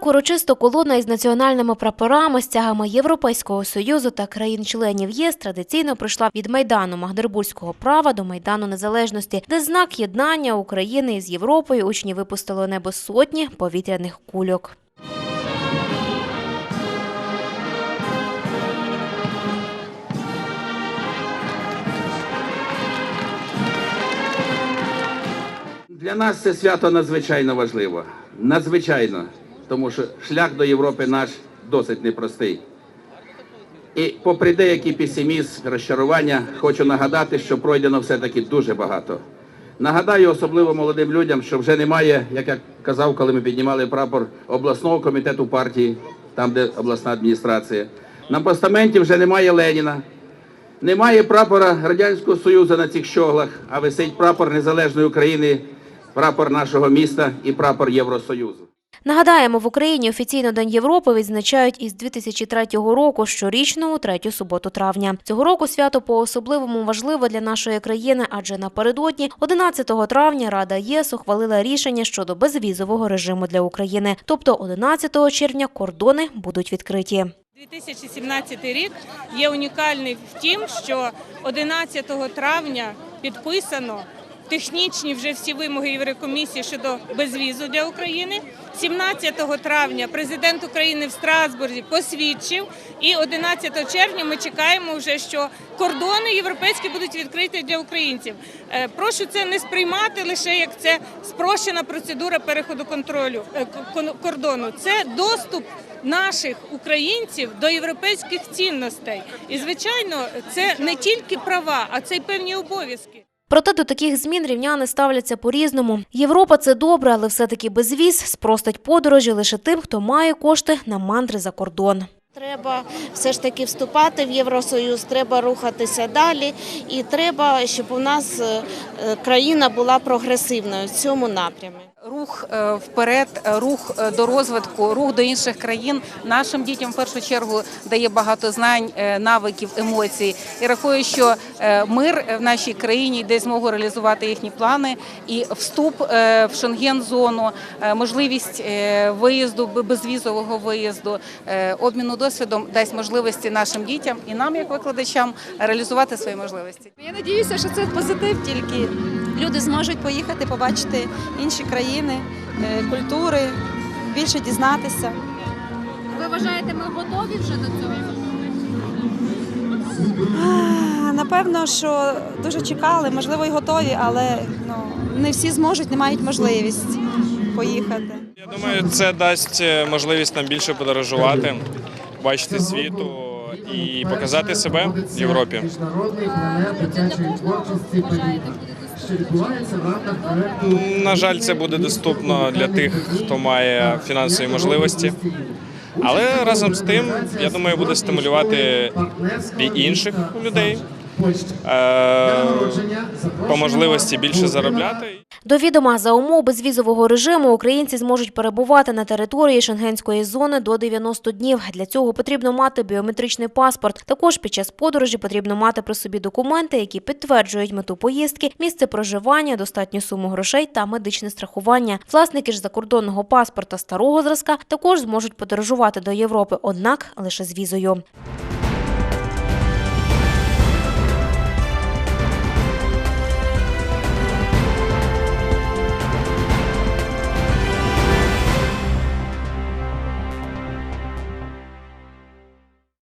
Так урочисто колона із національними прапорами, стягами Європейського союзу та країн-членів ЄС традиційно прийшла від майдану Магдербурзького права до майдану Незалежності, де знак єднання України із Європою учні випустили небо сотні повітряних кульок. Для нас це свято надзвичайно важливо. Надзвичайно, тому що шлях до Європи наш досить непростий. І попри деякий песимізм, розчарування, хочу нагадати, що пройдено все-таки дуже багато. Нагадаю особливо молодим людям, що вже немає, як я казав, коли ми піднімали прапор обласного комітету партії, там де обласна адміністрація. На постаменті вже немає Леніна, немає прапора Радянського Союзу на цих щоглах, а висить прапор Незалежної України, прапор нашого міста і прапор Євросоюзу. Нагадаємо, в Україні офіційно День Європи відзначають із 2003 року щорічно у третю суботу травня. Цього року свято по-особливому важливо для нашої країни, адже напередодні 11 травня Рада ЄС ухвалила рішення щодо безвізового режиму для України. Тобто 11 червня кордони будуть відкриті. 2017 рік є унікальний в тім, що 11 травня підписано технічні вже всі вимоги Єврокомісії щодо безвізу для України. 17 травня президент України в Страсбурзі посвідчив, і 11 червня ми чекаємо вже, що кордони європейські будуть відкриті для українців. Е, Прошу це не сприймати лише як це спрощена процедура переходу контролю е, кордону. Це доступ наших українців до європейських цінностей. І звичайно, це не тільки права, а це й певні обов'язки. Проте до таких змін рівняни ставляться по-різному. Європа це добре, але все-таки безвіз спростить подорожі лише тим, хто має кошти на мандри за кордон. Треба все ж таки вступати в Євросоюз, треба рухатися далі, і треба, щоб у нас е, країна була прогресивною в цьому напрямі. Рух е, вперед, е, рух до розвитку, рух до інших країн нашим дітям в першу чергу дає багато знань, навиків, емоцій. І рахую, що мир в нашій країні дасть змогу реалізувати їхні плани. І вступ в шенген-зону, можливість виїзду, безвізового виїзду, обміну досвідом дасть можливості нашим дітям і нам, як викладачам, реалізувати свої можливості. Я надіюся, що це позитив тільки. Люди зможуть поїхати, побачити інші країни, е, культури, більше дізнатися. Ви вважаєте, ми готові вже до цього? Напевно, що дуже чекали, можливо, і готові, але ну, не всі зможуть, не мають можливість поїхати. Я думаю, це дасть е, можливість нам більше подорожувати, бачити світу і показати себе в Європі. На жаль, це буде доступно для тих, хто має фінансові можливості. Але разом з тим, я думаю, буде стимулювати і інших людей е, по можливості більше заробляти. До відома за умов безвізового режиму українці зможуть перебувати на території шенгенської зони до 90 днів. Для цього потрібно мати біометричний паспорт. Також під час подорожі потрібно мати при собі документи, які підтверджують мету поїздки, місце проживання, достатню суму грошей та медичне страхування. Власники ж закордонного паспорта старого зразка також зможуть подорожувати до Європи, однак лише з візою.